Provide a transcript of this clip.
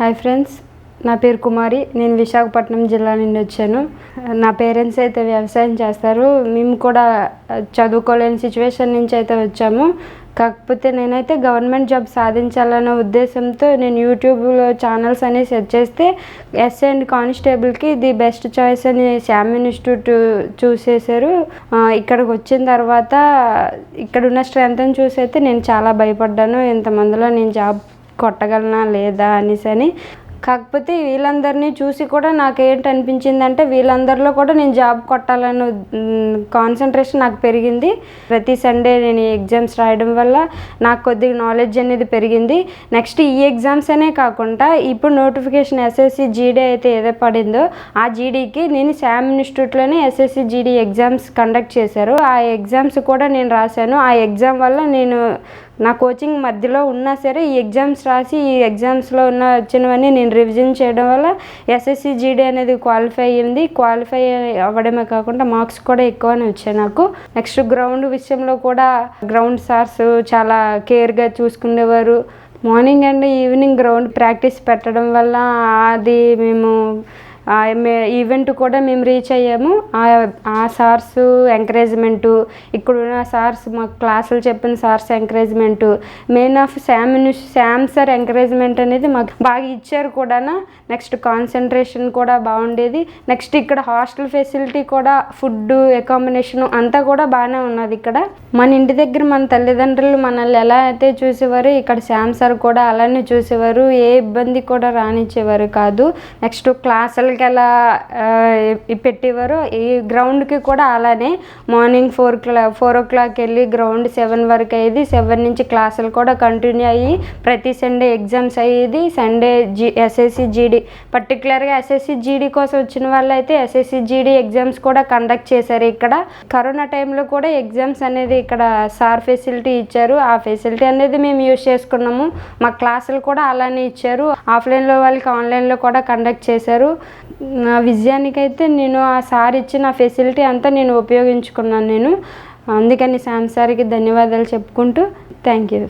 Hi friends నా పేరు కుమారి. నేను విశాఖపట్నం జిల్లా నుండి వచ్చాను. నా పేరెంట్స్ అయితే వ్యవసాయం చేస్తారు. మేము కూడా చదువుకోలేని సిచ్యువేషన్ నుంచి అయితే వచ్చాము. కాకపోతే నేనైతే గవర్నమెంట్ జాబ్ సాధించాలన్న ఉద్దేశంతో నేను యూట్యూబ్లో ఛానల్స్ అనేవి సెర్చ్ చేస్తే ఎస్ అండ్ కానిస్టేబుల్కి ఇది బెస్ట్ చాయిస్ అని శామ్ ఇన్స్టిట్యూట్ చూసేశారు. ఆ, ఇక్కడికి వచ్చిన తర్వాత ఇక్కడ ఉన్న స్ట్రెంగ్త్ని చూసి అయితే నేను చాలా భయపడ్డాను. ఇంతమందిలో నేను జాబ్ కొట్టగలనా లేదా అనేసి అని. కాకపోతే వీళ్ళందరినీ చూసి కూడా నాకు ఏంటి అనిపించింది అంటే వీళ్ళందరిలో కూడా నేను జాబ్ కొట్టాలని కాన్సన్ట్రేషన్ నాకు పెరిగింది. ప్రతి సండే నేను ఎగ్జామ్స్ రాయడం వల్ల నాకు కొద్దిగా నాలెడ్జ్ అనేది పెరిగింది. నెక్స్ట్ ఈ ఎగ్జామ్స్ అనే కాకుండా ఇప్పుడు నోటిఫికేషన్ ఎస్ఎస్సి జీడీ అయితే ఏదో పడిందో ఆ జీడీకి నేను శామ్ ఇన్స్టిట్యూట్లోనే ఎస్ఎస్సి జీడీ ఎగ్జామ్స్ కండక్ట్ చేశారు. ఆ ఎగ్జామ్స్ కూడా నేను రాశాను. ఆ ఎగ్జామ్ వల్ల నేను నా కోచింగ్ మధ్యలో ఉన్నా సరే ఈ ఎగ్జామ్స్ రాసి ఈ ఎగ్జామ్స్లో ఉన్న వచ్చినవన్నీ నేను రివిజన్ చేయడం వల్ల ఎస్ఎస్సి జీడీ అనేది క్వాలిఫై అయ్యింది క్వాలిఫై అవ్వడమే కాకుండా మార్క్స్ కూడా ఎక్కువనే వచ్చాయి నాకు. నెక్స్ట్ గ్రౌండ్ విషయంలో కూడా గ్రౌండ్ సార్స్ చాలా కేర్గా చూసుకునేవారు. Morning and evening ground practice పెట్టడం వల్ల అది మేము ఈవెంట్ కూడా మేము రీచ్ అయ్యాము. ఆ- సార్స్ ఎంకరేజ్మెంటు ఇక్కడున్న సార్స్ మాకు క్లాసులు చెప్పిన sirs encouragement main of Sam Sam sir encouragement అనేది మాకు బాగా ఇచ్చారు కూడా నెక్స్ట్ కాన్సన్ట్రేషన్ కూడా బాగుండేది. నెక్స్ట్ ఇక్కడ హాస్టల్ ఫెసిలిటీ కూడా ఫుడ్ అకామిడేషన్ అంతా కూడా బాగానే ఉన్నది ఇక్కడ. మన ఇంటి దగ్గర మన తల్లిదండ్రులు మనల్ని ఎలా అయితే చూసేవారు ఇక్కడ శామ్ సార్ కూడా అలానే చూసేవారు. ఏ ఇబ్బంది కూడా రానిచ్చేవారు కాదు. నెక్స్ట్ క్లాసులకి ఎలా పెట్టేవారో పెట్టేవారు ఈ గ్రౌండ్కి కూడా అలానే మార్నింగ్ ఫోర్ క్లా ఫోర్ ఓ క్లాక్ వెళ్ళి గ్రౌండ్ సెవెన్ వరకు అయ్యేది. సెవెన్ నుంచి క్లాసులు కూడా కంటిన్యూ అయ్యి ప్రతి సండే ఎగ్జామ్స్ అయ్యేది. సండే జీ ఎస్ఎస్సి జీడీ పర్టికులర్గా ఎస్ఎస్సి జీడీ కోసం వచ్చిన వాళ్ళు అయితే ఎస్ఎస్సి జీడీ ఎగ్జామ్స్ కూడా కండక్ట్ చేశారు ఇక్కడ. కరోనా టైంలో కూడా ఎగ్జామ్స్ అనేది ఇక్కడ సార్ ఫెసిలిటీ ఇచ్చారు. ఆ ఫెసిలిటీ అనేది మేము యూజ్ చేసుకున్నాము. మా క్లాసులు కూడా అలానే ఇచ్చారు. ఆఫ్లైన్లో వాళ్ళకి ఆన్లైన్లో కూడా కండక్ట్ చేశారు. నా విజయానికైతే నేను ఆ సార్ ఇచ్చిన ఫెసిలిటీ అంతా నేను ఉపయోగించుకున్నాను నేను. అందుకని శాంసార్కి ధన్యవాదాలు చెప్పుకుంటూ థ్యాంక్ యూ